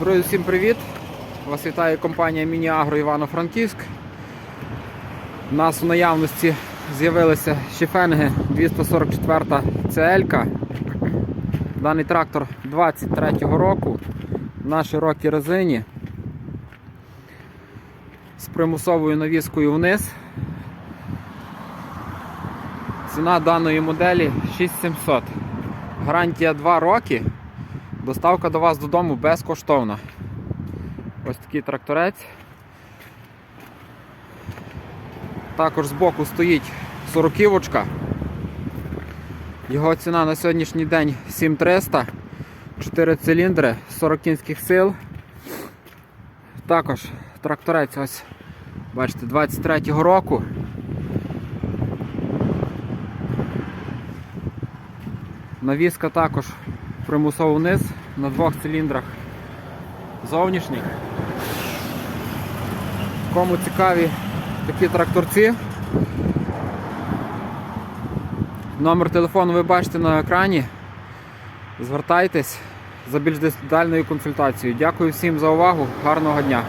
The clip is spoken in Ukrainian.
Друзі, всім привіт! Вас вітає компанія Міні-Агро Івано-Франківськ. У нас у наявності з'явилися Шіфенги 244 CL. Даний трактор 23-го року на широкій резині з примусовою навіскою вниз. Ціна даної моделі 6700. Гарантія 2 роки. Доставка до вас додому безкоштовна. Ось такий тракторець. Також збоку стоїть сороківочка. Його ціна на сьогоднішній день 7300, 4 циліндри, 40 кінських сил. Також тракторець ось, бачите, 23-го року. Навіска також примусово вниз на двох циліндрах зовнішніх. Кому цікаві такі тракторці. Номер телефону ви бачите на екрані. Звертайтесь за більш детальною консультацією. Дякую всім за увагу. Гарного дня!